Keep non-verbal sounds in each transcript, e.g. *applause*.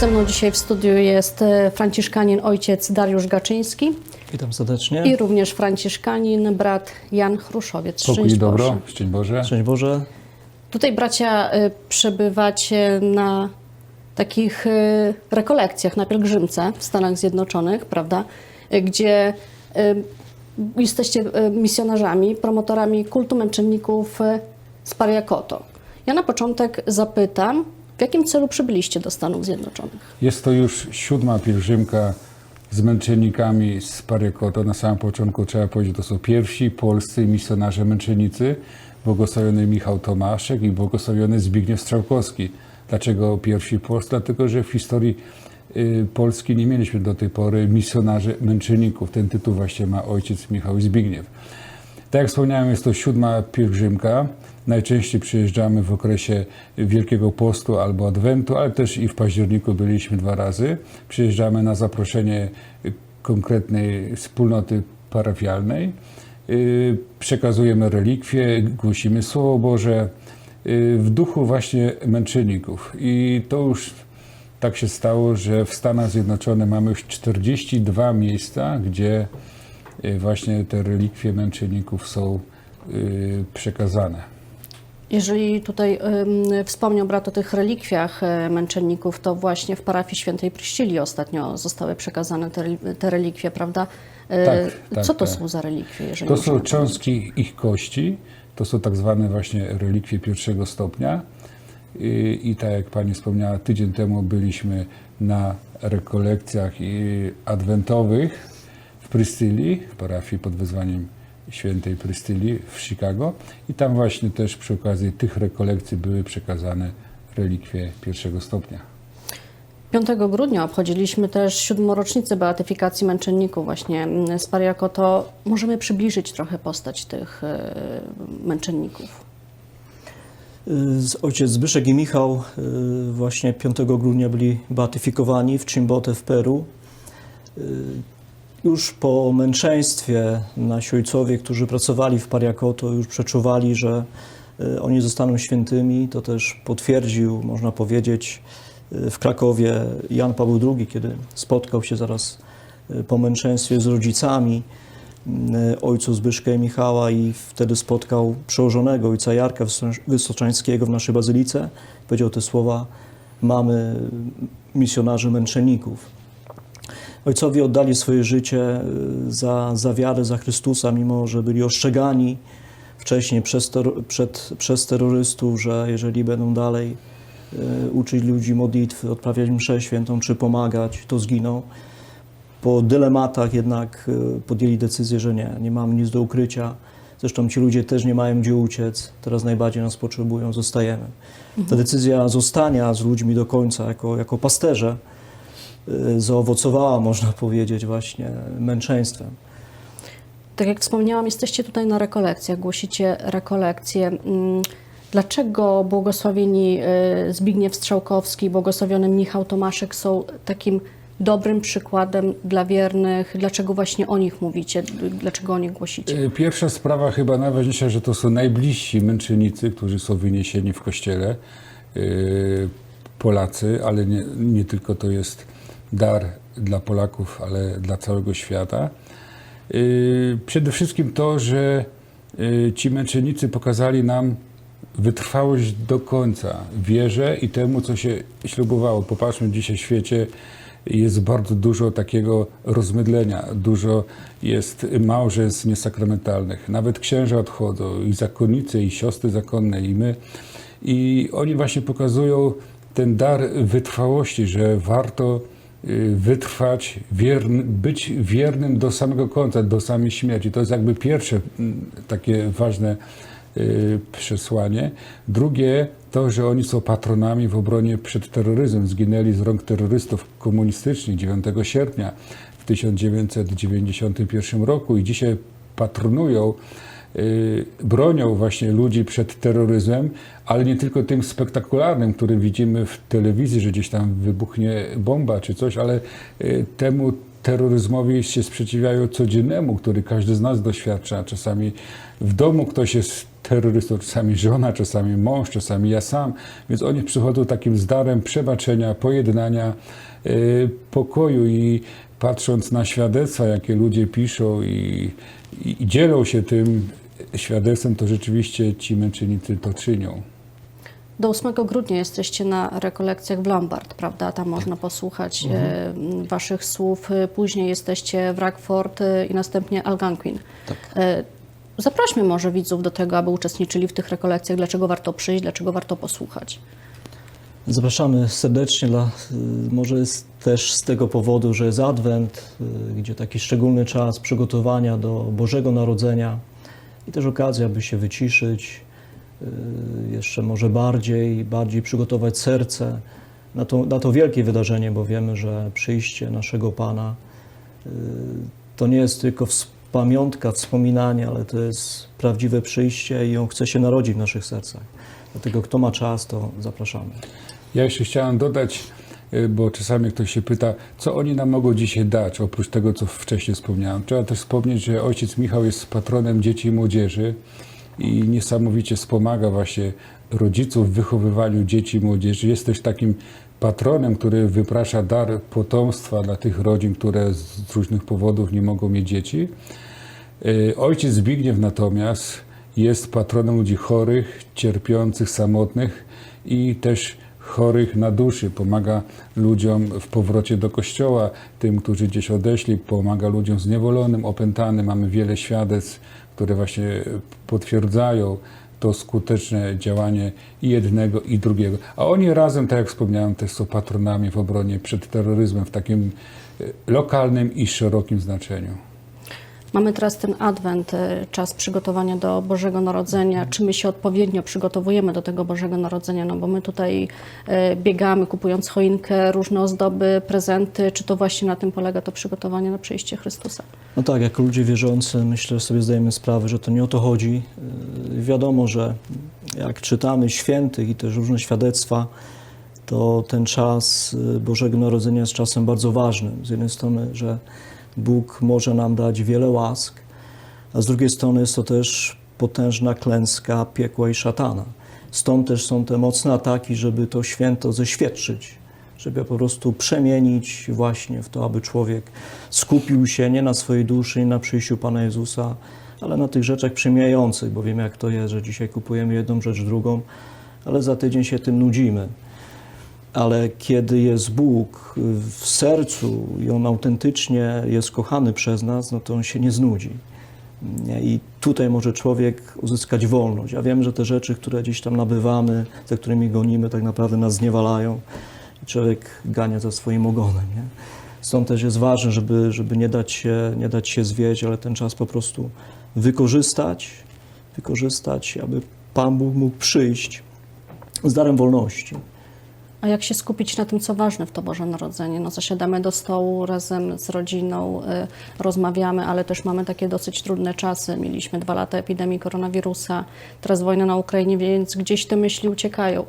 Ze mną dzisiaj w studiu jest e, franciszkanin ojciec Dariusz Gaczyński Witam serdecznie. i również franciszkanin brat Jan Chruszowiec. Pokój Szczęść dobro, Boże. szczęść Boże. Szczęść Boże. Tutaj bracia e, przebywacie na takich e, rekolekcjach na pielgrzymce w Stanach Zjednoczonych, prawda? Gdzie jesteście misjonarzami, promotorami kultu męczenników z Pariakoto. Ja na początek zapytam, w jakim celu przybyliście do Stanów Zjednoczonych? Jest to już siódma pielgrzymka z męczennikami z Parykoto. Na samym początku trzeba powiedzieć, to są pierwsi polscy misjonarze męczennicy, błogosławiony Michał Tomaszek i błogosławiony Zbigniew Strzałkowski. Dlaczego pierwsi polscy? Dlatego, że w historii y, Polski nie mieliśmy do tej pory misjonarzy męczenników. Ten tytuł właśnie ma ojciec Michał Zbigniew. Tak jak wspomniałem, jest to siódma pielgrzymka. Najczęściej przyjeżdżamy w okresie Wielkiego Postu albo Adwentu, ale też i w październiku byliśmy dwa razy. Przyjeżdżamy na zaproszenie konkretnej wspólnoty parafialnej. Y, Przekazujemy relikwie, głosimy Słowo Boże y, w duchu właśnie męczenników. I to już tak się stało, że w Stanach Zjednoczonych mamy już 42 miejsca, gdzie właśnie te relikwie męczenników są y, przekazane. Jeżeli tutaj wspomniał brat o tych relikwiach e, męczenników, to właśnie w parafii świętej Pryścili ostatnio zostały przekazane te, rel- te relikwie, prawda? E, Tak, tak, Co to tak. są za relikwie? Jeżeli To są cząstki ich kości, to są tak zwane właśnie relikwie pierwszego stopnia. I, I tak jak Pani wspomniała, tydzień temu byliśmy na rekolekcjach adwentowych w parafii pod wezwaniem świętej Prystylii w Chicago. I tam właśnie też przy okazji tych rekolekcji były przekazane relikwie pierwszego stopnia. 5 grudnia obchodziliśmy też siódmą rocznicę beatyfikacji męczenników właśnie mm, z Pariakoto. Możemy przybliżyć trochę postać tych e, męczenników. Z- Ojciec Zbyszek i Michał y, właśnie 5 grudnia byli beatyfikowani w Chimbote w Peru. Już po męczeństwie nasi ojcowie, którzy pracowali w Pariakoto, już przeczuwali, że y, oni zostaną świętymi. To też potwierdził, można powiedzieć, y, w Krakowie Jan Paweł II, kiedy spotkał się zaraz y, po męczeństwie z rodzicami ojców Zbyszka i Michała i wtedy spotkał przełożonego ojca Jarka Wysocz- Wysoczańskiego w naszej bazylice. Powiedział te słowa, mamy misjonarzy męczenników. Ojcowie oddali swoje życie y, za, za wiarę, za Chrystusa, mimo że byli ostrzegani wcześniej przez, ter, przed, przez terrorystów, że jeżeli będą dalej y, uczyć ludzi modlitwy, odprawiać mszę świętą czy pomagać, to zginą. Po dylematach jednak y, podjęli decyzję, że nie, nie mamy nic do ukrycia. Zresztą ci ludzie też nie mają gdzie uciec, teraz najbardziej nas potrzebują, zostajemy. Ta decyzja zostania z ludźmi do końca, jako, jako pasterze, zaowocowała, można *laughs* powiedzieć, właśnie męczeństwem. Tak jak wspomniałam, jesteście tutaj na rekolekcjach, głosicie rekolekcje. Mm, Dlaczego błogosławieni e, Zbigniew Strzałkowski, błogosławiony Michał Tomaszek są takim dobrym przykładem dla wiernych? Dlaczego właśnie o nich mówicie? Dlaczego o nich głosicie? Y, Pierwsza sprawa, chyba najważniejsza, że to są najbliżsi męczennicy, którzy są wyniesieni w kościele, y, Polacy, ale nie, nie tylko to jest dar dla Polaków, ale dla całego świata. Y, Przede wszystkim to, że y, ci męczennicy pokazali nam wytrwałość do końca, wierze i temu, co się ślubowało. Popatrzmy, dzisiaj w świecie jest bardzo dużo takiego rozmydlenia, dużo jest małżeństw niesakramentalnych. Nawet księża odchodzą, i zakonnice, i siostry zakonne, i my. I oni właśnie pokazują ten dar wytrwałości, że warto wytrwać, wierny, być wiernym do samego końca, do samej śmierci. To jest jakby pierwsze takie ważne y, przesłanie. Drugie to, że oni są patronami w obronie przed terroryzmem. Zginęli z rąk terrorystów komunistycznych 9 sierpnia w 1991 roku i dzisiaj patronują, y, bronią właśnie ludzi przed terroryzmem, ale nie tylko tym spektakularnym, który widzimy w telewizji, że gdzieś tam wybuchnie bomba czy coś, ale y, temu terroryzmowi się sprzeciwiają codziennemu, który każdy z nas doświadcza. Czasami w domu ktoś jest terrorystą, czasami żona, czasami mąż, czasami ja sam, więc oni przychodzą takim z darem przebaczenia, pojednania, y, pokoju i patrząc na świadectwa, jakie ludzie piszą i, i, i dzielą się tym świadectwem, to rzeczywiście ci męczennicy to czynią. Do 8 grudnia jesteście na rekolekcjach w Lombard, prawda? Tam można posłuchać e, m, waszych słów. E, Później jesteście w Rockford e, i następnie Algonquin. Tak. Zaprośmy może widzów do tego, aby uczestniczyli w tych rekolekcjach. Dlaczego warto przyjść, dlaczego warto posłuchać? Zapraszamy serdecznie, dla, y, może jest też z tego powodu, że jest Adwent, y, gdzie taki szczególny czas przygotowania do Bożego Narodzenia i też okazja, by się wyciszyć, y, jeszcze może bardziej, bardziej przygotować serce na to, na to wielkie wydarzenie, bo wiemy, że przyjście naszego Pana y, to nie jest tylko pamiątka, wspominanie, ale to jest prawdziwe przyjście i On chce się narodzić w naszych sercach. Dlatego kto ma czas, to zapraszamy. Ja jeszcze chciałem dodać, bo czasami ktoś się pyta, co oni nam mogą dzisiaj dać, oprócz tego, co wcześniej wspomniałem. Trzeba też wspomnieć, że ojciec Michał jest patronem dzieci i młodzieży i niesamowicie wspomaga właśnie rodziców w wychowywaniu dzieci i młodzieży. Jest też takim patronem, który wyprasza dar potomstwa dla tych rodzin, które z różnych powodów nie mogą mieć dzieci. Y, Ojciec Zbigniew natomiast jest patronem ludzi chorych, cierpiących, samotnych i też chorych na duszy. Pomaga ludziom w powrocie do kościoła, tym, którzy gdzieś odeszli, pomaga ludziom zniewolonym, opętanym. Mamy wiele świadectw, które właśnie potwierdzają to skuteczne działanie i jednego, i drugiego. A oni razem, tak jak wspomniałem, też są patronami w obronie przed terroryzmem w takim y, lokalnym i szerokim znaczeniu. Mamy teraz ten adwent, e, czas przygotowania do Bożego Narodzenia. Czy my się odpowiednio przygotowujemy do tego Bożego Narodzenia? No bo my tutaj e, biegamy, kupując choinkę, różne ozdoby, prezenty. Czy to właśnie na tym polega to przygotowanie na przyjście Chrystusa? No tak, jako ludzie wierzący myślę, że sobie zdajemy sprawę, że to nie o to chodzi. Yy, Wiadomo, że jak czytamy świętych i też różne świadectwa, to ten czas Bożego Narodzenia jest czasem bardzo ważnym. Z jednej strony, że Bóg może nam dać wiele łask, a z drugiej strony jest to też potężna klęska piekła i szatana. Stąd też są te mocne ataki, żeby to święto zeświadczyć, żeby po prostu przemienić właśnie w to, aby człowiek skupił się nie na swojej duszy, nie na przyjściu Pana Jezusa, ale na tych rzeczach przemijających, bo wiemy jak to jest, że dzisiaj kupujemy jedną rzecz, drugą, ale za tydzień się tym nudzimy. Ale kiedy jest Bóg w sercu i On autentycznie jest kochany przez nas, no to On się nie znudzi. I tutaj może człowiek uzyskać wolność. Ja wiem, że te rzeczy, które gdzieś tam nabywamy, za którymi gonimy, tak naprawdę nas zniewalają. Człowiek gania za swoim ogonem. Nie? Stąd też jest ważne, żeby, żeby nie, dać się, nie dać się zwieść, ale ten czas po prostu wykorzystać, wykorzystać, aby Pan Bóg mógł przyjść z darem wolności. A jak się skupić na tym, co ważne w to Boże Narodzenie? No, zasiadamy do stołu razem z rodziną, y, rozmawiamy, ale też mamy takie dosyć trudne czasy. Mieliśmy dwa lata epidemii koronawirusa, teraz wojna na Ukrainie, więc gdzieś te myśli uciekają.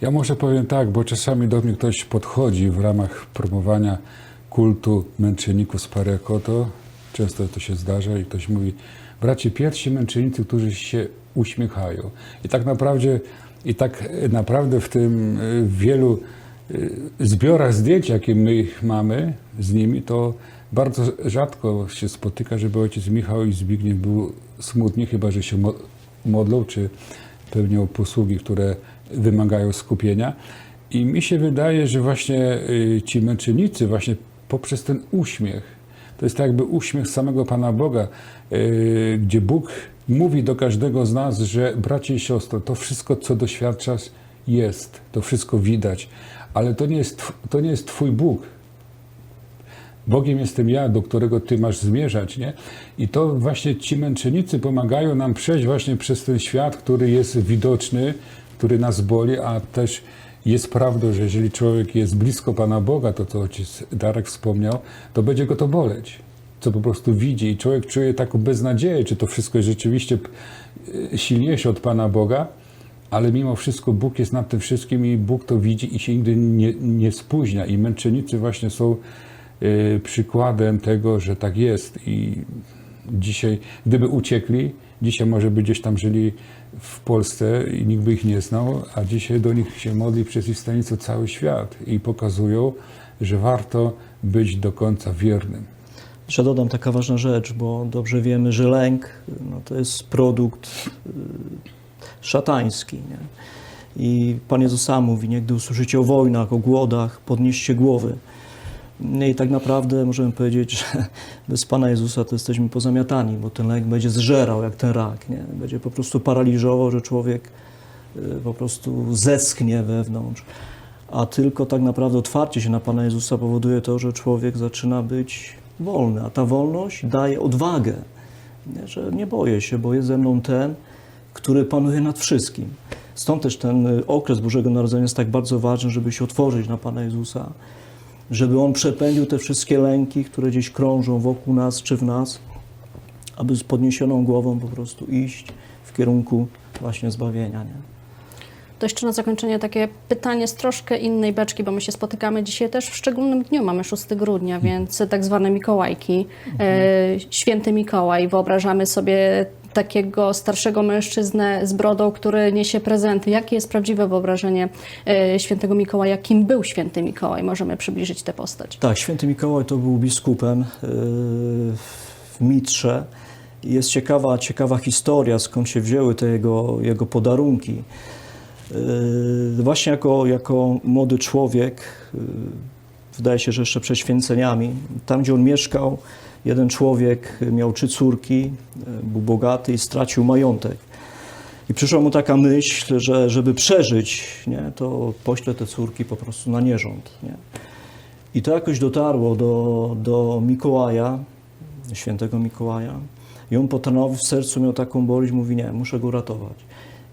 Ja może powiem tak, bo czasami do mnie ktoś podchodzi w ramach promowania kultu męczenników z Parekoto. Często to się zdarza i ktoś mówi, bracie, pierwsi męczennicy, którzy się uśmiechają. I tak naprawdę, tak naprawdę w tym y, wielu y, zbiorach zdjęć, jakie my mamy z nimi, to bardzo rzadko się spotyka, żeby ojciec Michał i Zbigniew był smutni, chyba że się mo- modlą, czy pełnią posługi, które wymagają skupienia. I mi się wydaje, że właśnie ci męczennicy, właśnie poprzez ten uśmiech, to jest tak jakby uśmiech samego Pana Boga, gdzie Bóg mówi do każdego z nas, że bracie i siostro, to wszystko, co doświadczasz, jest, to wszystko widać, ale to nie jest, to nie jest Twój Bóg. Bogiem jestem ja, do którego Ty masz zmierzać, nie? I to właśnie ci męczennicy pomagają nam przejść właśnie przez ten świat, który jest widoczny, który nas boli, a też jest prawdą, że jeżeli człowiek jest blisko Pana Boga, to co ojciec Darek wspomniał, to będzie go to boleć, co po prostu widzi i człowiek czuje taką beznadzieję, czy to wszystko jest rzeczywiście y, silniejsze od Pana Boga, ale mimo wszystko Bóg jest nad tym wszystkim i Bóg to widzi i się nigdy nie, nie spóźnia. I męczennicy właśnie są y, przykładem tego, że tak jest. I Dzisiaj, gdyby uciekli, dzisiaj może by gdzieś tam żyli w Polsce i nikt by ich nie znał, a dzisiaj do nich się modli przez ich stanicę cały świat i pokazują, że warto być do końca wiernym. Jeszcze dodam taka ważna rzecz, bo dobrze wiemy, że lęk no, to jest produkt y, szatański. Nie? I Pan Jezus sam mówi, nie, gdy usłyszycie o wojnach, o głodach, podnieście głowy. No I tak naprawdę możemy powiedzieć, że *laughs* bez Pana Jezusa to jesteśmy pozamiatani, bo ten lęk będzie zżerał jak ten rak. Nie? Będzie po prostu paraliżował, że człowiek y, po prostu zeschnie wewnątrz. A tylko tak naprawdę otwarcie się na Pana Jezusa powoduje to, że człowiek zaczyna być wolny, a ta wolność daje odwagę, że nie boję się, bo jest ze mną ten, który panuje nad wszystkim. Stąd też ten y, okres Bożego Narodzenia jest tak bardzo ważny, żeby się otworzyć na Pana Jezusa, żeby On przepędził te wszystkie lęki, które gdzieś krążą wokół nas czy w nas, aby z podniesioną głową po prostu iść w kierunku właśnie zbawienia. Nie? To jeszcze na zakończenie takie pytanie z troszkę innej beczki, bo my się spotykamy dzisiaj też w szczególnym dniu, mamy 6 grudnia, więc tak zwane Mikołajki, e, święty Mikołaj. Wyobrażamy sobie takiego starszego mężczyznę z brodą, który niesie prezenty. Jakie jest prawdziwe wyobrażenie e, świętego Mikołaja? Kim był święty Mikołaj? Możemy przybliżyć tę postać. Tak, święty Mikołaj to był biskupem yy, w Mitrze. Jest ciekawa, ciekawa historia, skąd się wzięły te jego, jego podarunki. Yy, Właśnie jako, jako młody człowiek, yy, wydaje się, że jeszcze przed święceniami, tam gdzie on mieszkał, jeden człowiek miał trzy córki, yy, był bogaty i stracił majątek. I przyszła mu taka myśl, że żeby przeżyć, nie, to pośle te córki po prostu na nierząd. Nie? I to jakoś dotarło do, do Mikołaja, świętego Mikołaja. I on postanowił, w sercu miał taką boleść, mówi nie, muszę go ratować.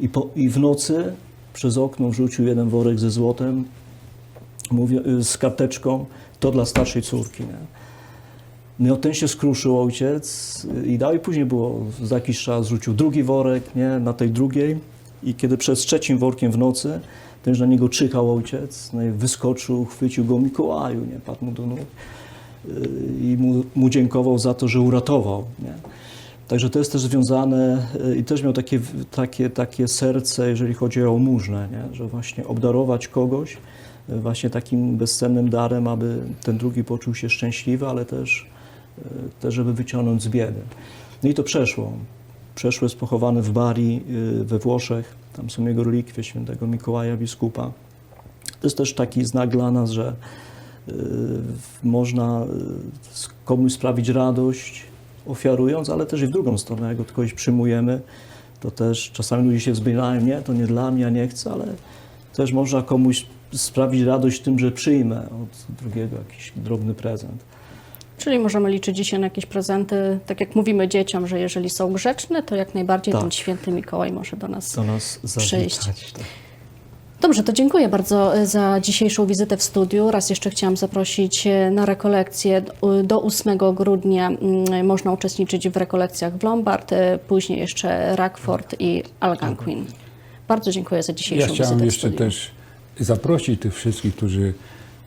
I, po, I w nocy przez okno wrzucił jeden worek ze złotem, mówi, y, z karteczką, to dla starszej córki. Nie? No ten się skruszył ojciec i i później było, za jakiś czas rzucił drugi worek, nie, na tej drugiej i kiedy przed trzecim workiem w nocy, ten już na niego czyhał ojciec, no i wyskoczył, chwycił go Mikołaju, nie, padł mu do nóg y, i mu, mu dziękował za to, że uratował, nie. Także to jest też związane y, i też miał takie, takie, takie serce, jeżeli chodzi o mużnę, nie? że właśnie obdarować kogoś y, właśnie takim bezcennym darem, aby ten drugi poczuł się szczęśliwy, ale też, y, też żeby wyciągnąć z biedy. No i to przeszło. Przeszło jest pochowany w Bari we Włoszech. Tam są jego relikwie świętego Mikołaja biskupa. To jest też taki znak dla nas, że można komuś sprawić radość, ofiarując, ale też i w drugą stronę, jak go kogoś przyjmujemy, to też czasami ludzie się wzbierają, nie, to nie dla mnie, ja nie chcę, ale też można komuś sprawić radość tym, że przyjmę od drugiego jakiś drobny prezent. Czyli możemy liczyć dzisiaj na jakieś prezenty, tak jak mówimy dzieciom, że jeżeli są grzeczne, to jak najbardziej Tak. ten święty Mikołaj może do nas Do nas Przyjść. zawitać. Tak. Dobrze, to dziękuję bardzo e, za dzisiejszą wizytę w studiu. Raz jeszcze chciałam zaprosić e, na rekolekcję. Do 8 grudnia mm, można uczestniczyć w rekolekcjach w Lombard, e, później jeszcze Rockford i Algonquin. Bardzo dziękuję za Ja dzisiejszą wizytę w jeszcze studiu. też zaprosić tych wszystkich, którzy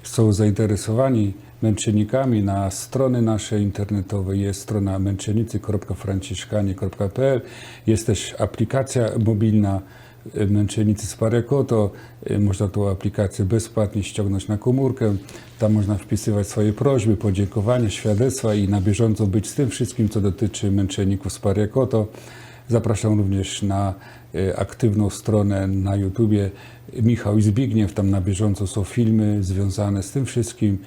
są zainteresowani męczennikami na strony nasze internetowe. Jest strona męczennicy.franciszkanie.pl. Jest też aplikacja mobilna Męczennicy z Parekoto. Y, Można tą aplikację bezpłatnie ściągnąć na komórkę. Tam można wpisywać swoje prośby, podziękowania, świadectwa i na bieżąco być z tym wszystkim, co dotyczy męczenników z Parekoto. Zapraszam również na e, aktywną stronę na YouTubie Michał i Zbigniew. Tam na bieżąco są filmy związane z tym wszystkim,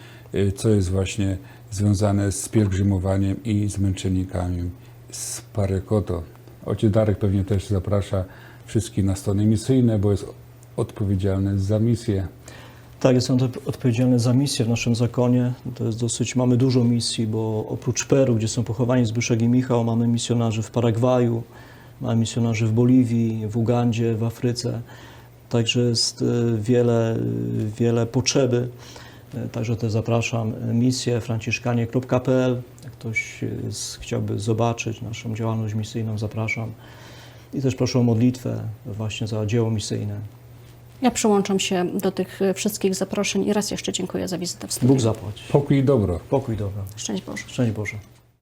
co jest właśnie związane z pielgrzymowaniem i z męczennikami z Parekoto. Ojciec Darek pewnie też zaprasza wszystkich na strony misyjne, bo jest odpowiedzialny za misję. Tak, jestem odpowiedzialny za misję w naszym zakonie. To jest dosyć, mamy dużo misji, bo oprócz Peru, gdzie są pochowani Zbyszek i Michał, mamy misjonarzy w Paragwaju, mamy misjonarzy w Boliwii, w Ugandzie, w Afryce. Także jest e, wiele, wiele potrzeby. E, Także też zapraszam e, misję franciszkanie.pl. Jak ktoś e, chciałby zobaczyć naszą działalność misyjną, zapraszam. I też proszę o modlitwę właśnie za dzieło misyjne. Ja przyłączam się do tych e, wszystkich zaproszeń i raz jeszcze dziękuję za wizytę w studiu. Bóg zapłać. Pokój i dobro. Pokój dobra. Szczęść Boże. Szczęść Boże.